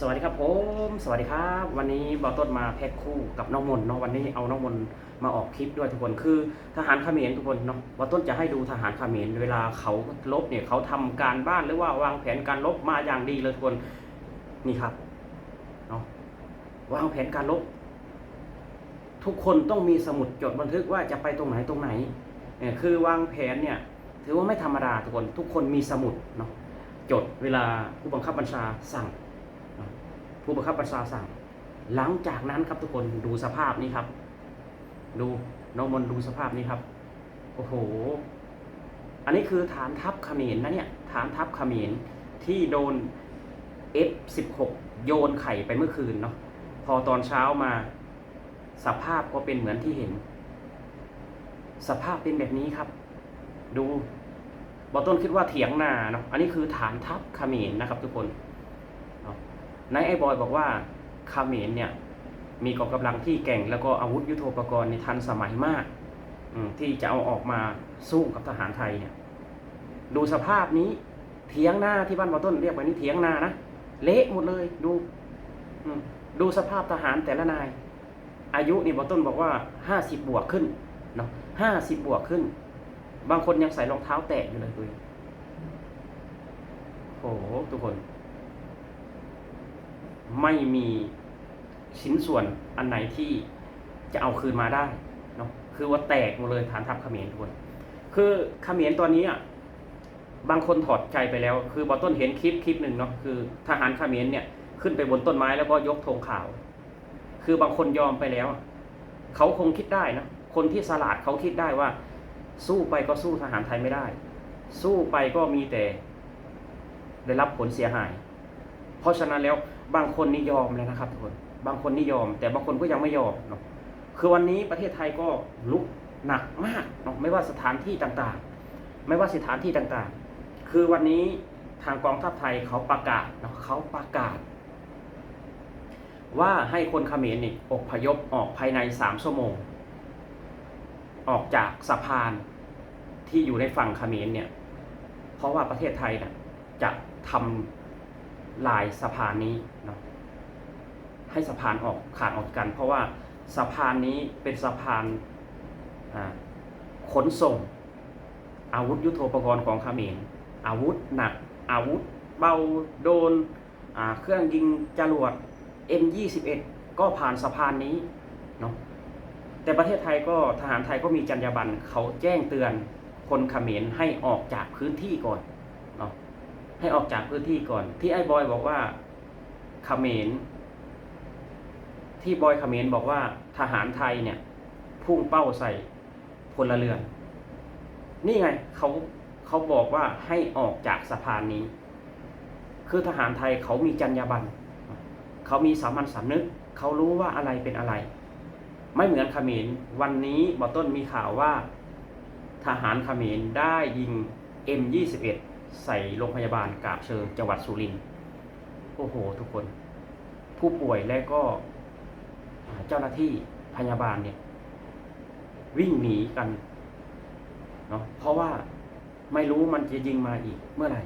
สวัสดีครับผมสวัสดีครับ วันนี้บอต้นมาแพ็คคู่กับน้องมนเนาะวันนี้เอาน้องมนมาออกคลิปด้วยทุกคนคือทหารเขมรทุกคนเนาะบอต้นจะให้ดูทหารเขมรเวลาเขาลบเนี่ยเขาทำการบ้านหรือว่าวางแผนการลบมาอย่างดีเลยทุกคนนี่ครับเนาะวางแผนการลบ ทุกคนต้องมีสมุดจดบันทึกว่าจะไปตรงไหนตรงไหนเนี่ยคือวางแผนเนี่ยถือว่าไม่ธรรมดาทุกคน ทุกคนมีสมุดเนาะจดเวลาผู้บังคับบัญชาสั่ง ผู้บังคับบัญชาสั่งหลังจากนั้นครับทุกคนดูสภาพนี้ครับ ดูน้องมนดูสภาพนี้ครับ โอ้โห อันนี้คือฐานทัพเขมรนะเนี่ยฐานทัพเขมรที่โดน F16 โยนไข่ไปเมื่อคืนเนาะพอตอนเช้ามาสภาพก็เป็นเหมือนที่เห็น สภาพเป็นแบบนี้ครับ ดูบอต้นคิดว่าเถียงนาเนาะอันนี้คือฐานทัพเขมรนะครับทุกคน นายไอ้บอยบอกว่าคาเมรเนี่ยมีกองกำลังที่แก่งแล้วก็อาวุธยุโทโธปกรณ์ในทันสมัยมากที่จะเอาออกมาสู้กับทหารไทยเนี่ยดูสภาพนี้เถียงหน้าที่บ้านบอต้นเรียกว่านี้เถียงหน้านะเละหมดเลยดูดูสภาพทหารแต่ละนาย อายุนี่บอต้นบอกว่าห้าสิบบวกขึ้นเนาะห้าสิบบวกขึ้น บางคนยังใส่รองเท้าแตะอยู่เลยดูโอ้โหทุกคน ไม่มีชิ้นส่วนอันไหนที่จะเอาคืนมาได้เนาะคือว่าแตกหมดเลยฐานทัพเขมรทุกคนคือเขมรตอนนี้อะบางคนถอดใจไปแล้ว คือบอต้นเห็นคลิปคลิปหนึ่งเนาะคือทหารเขมรเนี่ยขึ้นไปบนต้นไม้แล้วก็ยกธงขาว คือบางคนยอมไปแล้ว เขาคงคิดได้นะคนที่สลาดเขาคิดได้ว่า สู้ไปก็สู้ทหารไทยไม่ได้ สู้ไปก็มีแต่ได้รับผลเสียหาย เพราะฉะนั้นแล้วบางคนนิยอมแล้วนะครับทุกคนบางคนนิยอม แต่บางคนก็ยังไม่ยอมเนาะคือวันนี้ประเทศไทยก็ลุกหนักมากเนาะไม่ว่าสถานที่ต่างๆ ไม่ว่าสถานที่ต่างๆ คือวันนี้ทางกองทัพไทยเขาประกาศเนาะเขาประกาศ ว่าให้คนเขมรนี่อพยพออกภายในสามชั่วโมง ออกจากสะพานที่อยู่ในฝั่งเขมรเนี่ยเพราะว่าประเทศไทยน่ะจะทำ ลายสะพานนี้เนาะให้สะพานออกขาดออกกัน เพราะว่าสะพานนี้เป็นสะพานขนส่ง อาวุธยุโทโธปกรณ์ของเขมรอาวุธหนักอาวุธเบาโดนเครื่องยิงจรวด M21 ก็ผ่านสะพานนี้เนาะแต่ประเทศไทยก็ทหารไทยก็มีจรรยาบรรณเขาแจ้งเตือนคนเขมรให้ออกจากพื้นที่ก่อน ให้ออกจากพื้นที่ก่อน ที่ไอ้บอยบอกว่าเขมรที่บอยเขมรบอกว่าทหารไทยเนี่ย พุ่งเป้าใส่พลเรือน นี่ไงเขาเขาบอกว่าให้ออกจากสะพานนี้ คือทหารไทยเขามีจรรยาบรรณเขามีสามัญสำนึก เขารู้ว่าอะไรเป็นอะไร ไม่เหมือนเขมรวันนี้บอต้นมีข่าวว่า ทหารเขมรได้ยิง M21 ใส่โรงพยาบาลกาบเชิงจังหวัดสุรินทร์โอ้โห ทุกคน ผู้ป่วยและก็เจ้าหน้าที่พยาบาลเนี่ย วิ่งหนีกันเนาะเพราะว่าไม่รู้มันจะยิงมาอีกเมื่อไหร่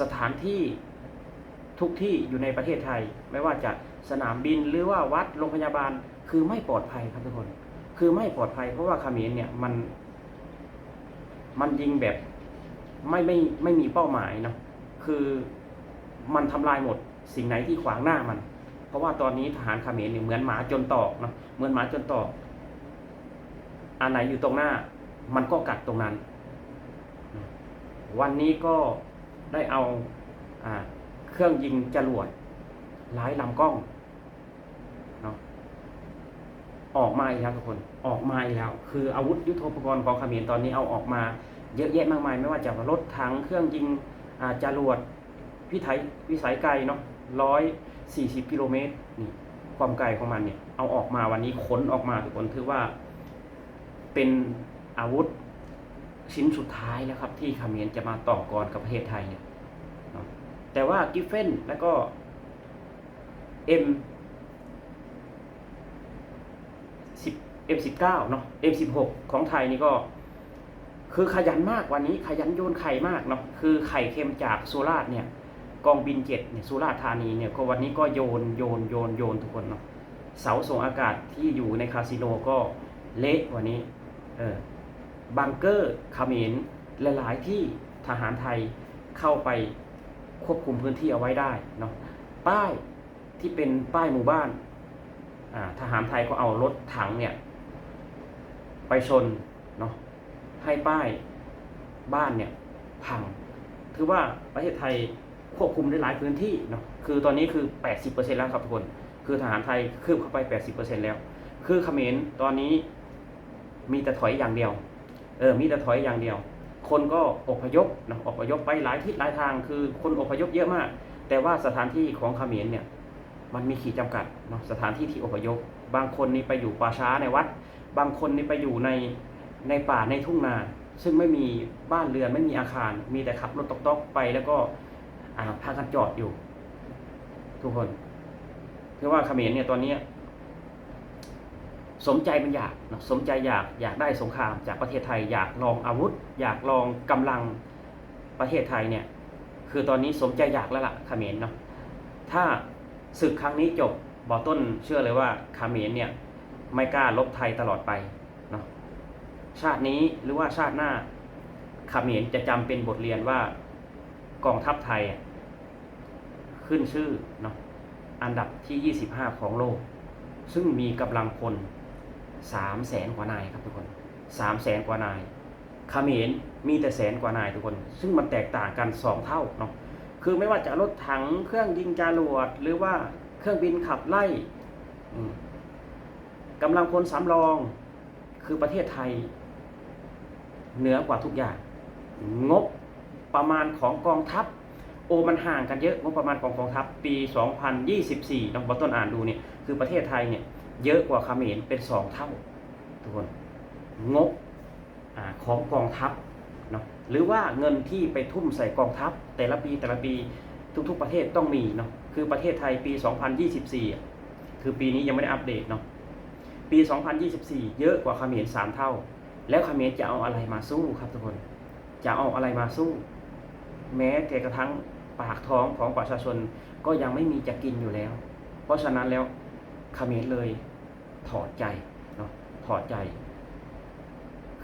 สถานที่ทุกที่อยู่ในประเทศไทย ไม่ว่าจะสนามบินหรือว่าวัดโรงพยาบาลคือไม่ปลอดภัยครับทุกคน คือไม่ปลอดภัยเพราะว่าเขมรเนี่ยมัน มันยิงแบบ ไม่ไม่ไม่มีเป้าหมายเนาะคือมันทำลายหมดสิ่งไหนที่ขวางหน้ามัน เพราะว่าตอนนี้ทหารเขมรเนี่ยเหมือนหมาจนตอกเนาะเหมือนหมาจนตอกอันไหนอยู่ตรงหน้า มันก็กัดตรงนั้น วันนี้ก็ได้เอาอาเครื่องยิงจรวดหลายลำกล้องเนาะออกมาอีกแล้วทุกคนออกมาอีกแล้ว คืออาวุธยุทโธปกรณ์ของเขมรตอนนี้เอาออกมา เยอะแยะมากมาย ไม่ว่าจะรถถังเครื่องยิงอ่าจรวดพิถัยวิสัยไกลเนาะร้อยสี่สิบกิโลเมตรนี่ความไกลของมันเนี่ยเอาออกมาวันนี้ขนออกมาทุกคนถือว่า เป็นอาวุธชิ้นสุดท้ายแล้วครับ ที่เขมรจะมาต่อกรกับประเทศไทยเนี่ยแต่ว่ากิฟเฟนแล้วก็เอ็มสิบเอ็มสิบเก้าเนาะเอ็มสิบหกของไทยนี่ก็ คือขยันมากวันนี้ขยันโยนไข่มากเนาะคือไข่เค็มจากโซราษฎร์เนี่ยกองบินเจ็ดเนี่ยสุราษฎร์ธานีเนี่ยก็วันนี้ก็โยนโยนโยนโยนทุกคนเนาะเสาส่งอากาศที่อยู่ในคาสิโนก็เละวันนี้เออบังเกอร์เขมรหลายๆที่ทหารไทยเข้าไปควบคุมพื้นที่เอาไว้ได้เนาะป้ายที่เป็นป้ายหมู่บ้านทหารไทยก็เอารถถังเนี่ยไปชนเนาะ ให้ป้ายบ้านเนี่ยพัง ถือว่าประเทศไทยควบคุมได้หลายพื้นที่เนาะ คือตอนนี้คือ 80%แล้วครับทุกคน คือทหารไทยคืบเข้าไป 80%แล้ว คือเขมรตอนนี้มีแต่ถอยอย่างเดียว เออ มีแต่ถอยอย่างเดียว คนก็อพยพเนาะ อพยพไปหลายทิศหลายทาง คือคนอพยพเยอะมาก แต่ว่าสถานที่ของเขมรเนี่ยมันมีขีดจำกัดเนาะสถานที่ที่อพยพ บางคนนี่ไปอยู่ป่าช้าในวัด บางคนนี่ไปอยู่ใน ในป่าในทุ่งนา ซึ่งไม่มีบ้านเรือนไม่มีอาคาร มีแต่ขับรถตอกๆไปแล้วก็พากันจอดอยู่ ทุกคนคือว่าเขมรเนี่ยตอนนี้สมใจมันอยากสมใจอยากอยากได้สงครามจากประเทศไทย อยากลองอาวุธ อยากลองกำลังประเทศไทยเนี่ย คือตอนนี้สมใจอยากแล้วล่ะเขมรเนาะถ้าศึกครั้งนี้จบบอต้นเชื่อเลยว่าเขมรเนี่ยไม่กล้าลบไทยตลอดไป ชาตินี้หรือว่าชาติหน้าขมรจะจำเป็นบทเรียนว่ากองทัพไทยขึ้นชื่อเนาะอันดับที่ 25 ของโลก ซึ่งมีกำลังพล3แสนกว่านายครับทุกคน3แสนกว่านายขมรมีแต่แสนกว่านายทุกคน ซึ่งมันแตกต่างกัน 2 เท่าเนาะคือไม่ว่าจะรถถังเครื่องยิงจรวดหรือว่าเครื่องบินขับไล่กำลังพลสำรอง คือประเทศไทย เหนือกว่าทุกอย่าง งบประมาณของกองทัพ โอมันห่างกันเยอะงบประมาณของกองทัพปี 2024น้องบอต้นอ่านดูเนี่ยคือประเทศไทยเนี่ยเยอะกว่าเขมรเป็นสองเท่าทุกคนงบอของกองทัพเนาะหรือว่าเงินที่ไปทุ่มใส่กองทัพ แต่ละปีแต่ละปีทุกๆประเทศต้องมีเนาะคือประเทศไทยปี 2024 คือปีนี้ยังไม่ได้อัปเดตเนาะปี 2024 เยอะกว่าเขมร3เท่า แล้วเขมรจะเอาอะไรมาสู้ครับทุกคน จะเอาอะไรมาสู้ แม้แต่กระทั่งปากท้องของประชาชนก็ยังไม่มีจะกินอยู่แล้ว เพราะฉะนั้นแล้วเขมรเลยถอดใจเนาะถอดใจ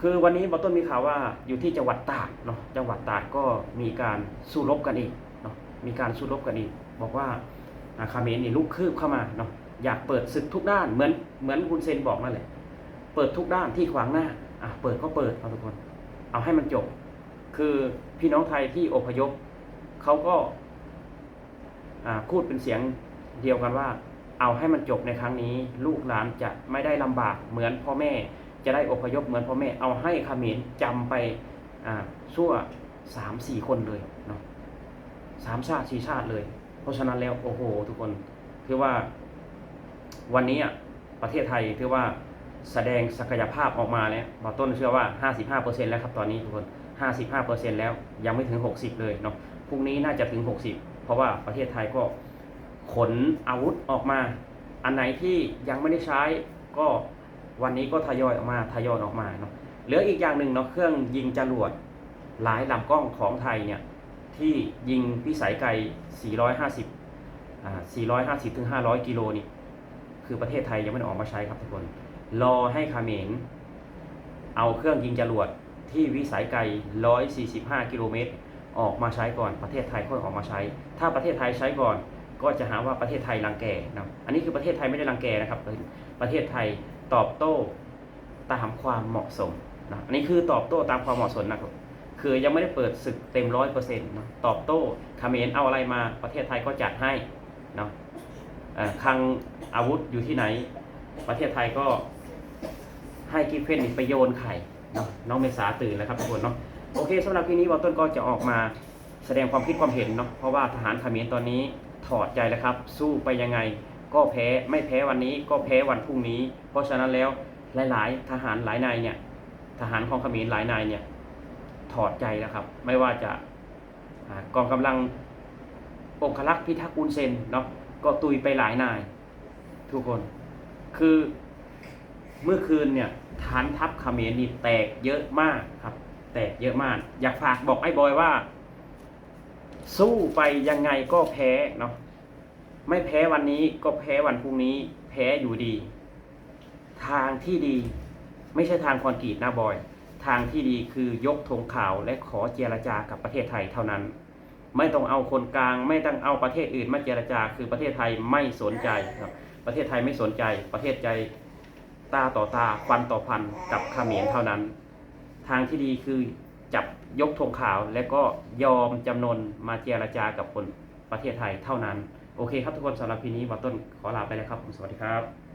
คือวันนี้บอต้นมีข่าวว่าอยู่ที่จังหวัดตากเนาะจังหวัดตากก็มีการสู้รบกันอีกเนาะมีการสู้รบกันอีก บอกว่าเขมรนี่ลุกคืบเข้ามาเนาะอยากเปิดศึกทุกด้านเหมือนเหมือนคุณเซนบอกนั่นแหละเปิดทุกด้านที่ขวางหน้า อะเปิดก็เปิดเอาทุกคน เอาให้มันจบ คือพี่น้องไทยที่อพยพเขาก็พูดเป็นเสียงเดียวกันว่า เอาให้มันจบในครั้งนี้ ลูกหลานจะไม่ได้ลำบากเหมือนพ่อแม่ จะได้อพยพเหมือนพ่อแม่ เอาให้ขมรจำไปอ่าชั่วสามสี่คนเลยเนาะสามชาติสี่ชาติเลย เพราะฉะนั้นแล้วโอ้โห ทุกคนคือว่าวันนี้อะประเทศไทยถือว่า แสดงศักยภาพออกมาแล้วบอต้นเชื่อว่า 55%แล้วครับตอนนี้ทุกคน 55%แล้วยังไม่ถึง 60 เลยเนาะพรุ่งนี้น่าจะถึง 60 เพราะว่าประเทศไทยก็ขนอาวุธออกมา อันไหนที่ยังไม่ได้ใช้ก็วันนี้ก็ทยอยออกมาทยอยออกมาเนาะเหลืออีกอย่างหนึ่งเนาะเครื่องยิงจรวดหลายลำกล้องของไทยเนี่ยที่ยิงพิสัยไกล 450อ่า450ถึง500 กิโลนี่คือประเทศไทยยังไม่ได้ออกมาใช้ครับทุกคน รอให้เขมรเอาเครื่องยิงจรวดที่วิสัยไกล 145 กิโลเมตร ออกมาใช้ก่อนประเทศไทยค่อยออกมาใช้ ถ้าประเทศไทยใช้ก่อน ก็จะหาว่าประเทศไทยรังแกนะอันนี้คือประเทศไทยไม่ได้รังแกนะครับ ประเทศไทยตอบโต้ตามความเหมาะสมนะอันนี้คือตอบโต้ตามความเหมาะสมนะครับคือยังไม่ได้เปิดศึกเต็มร้อยเปอร์เซ็นต์นะตอบโต้คาเมรเอาอะไรมาประเทศไทยก็จัดให้เนาะอ่อคลังอาวุธอยู่ที่ไหน ประเทศไทยก็ ให้กิฟเฟนไปโยนไข่เนาะน้องเมษาตื่นแล้วครับทุกคนเนาะโอเคสำหรับทีนี้วอลต้นก็จะออกมาแสดงความคิดความเห็นเนาะเพราะว่าทหารขมรตอนนี้ถอดใจแล้วครับ สู้ไปยังไง ก็แพ้ไม่แพ้วันนี้ก็แพ้วันพรุ่งนี้ เพราะฉะนั้นแล้วหลาย ๆ ทหารหลายนายเนี่ยทหารของขมรหลายนายเนี่ยถอดใจแล้วครับ ไม่ว่าจะกองกำลังองคลักษ์พิทักษ์อุนเซนเนาะก็ตุยไปหลายนาย ทุกคนคือ เมื่อคืนเนี่ยฐานทัพเขมรนี่แตกเยอะมากครับ แตกเยอะมาก อยากฝากบอกไอ้บอยว่า สู้ไปยังไงก็แพ้เนาะไม่แพ้วันนี้ก็แพ้วันพรุ่งนี้ แพ้อยู่ดี ทางที่ดี ไม่ใช่ทางคอนกรีตนะบอย ทางที่ดีคือยกธงขาวและขอเจรจากับประเทศไทยเท่านั้น ไม่ต้องเอาคนกลาง ไม่ต้องเอาประเทศอื่นมาเจรจา คือประเทศไทยไม่สนใจครับ ประเทศไทยไม่สนใจ ประเทศใจ ตาต่อตาฟันต่อฟันกับเขมรเท่านั้น ทางที่ดีคือจับยกธงขาวและก็ยอมจำนนมาเจรจากับคนประเทศไทยเท่านั้น โอเคครับทุกคนสำหรับพีนี้วัตต้นขอลาไปแล้วครับผมสวัสดีครับ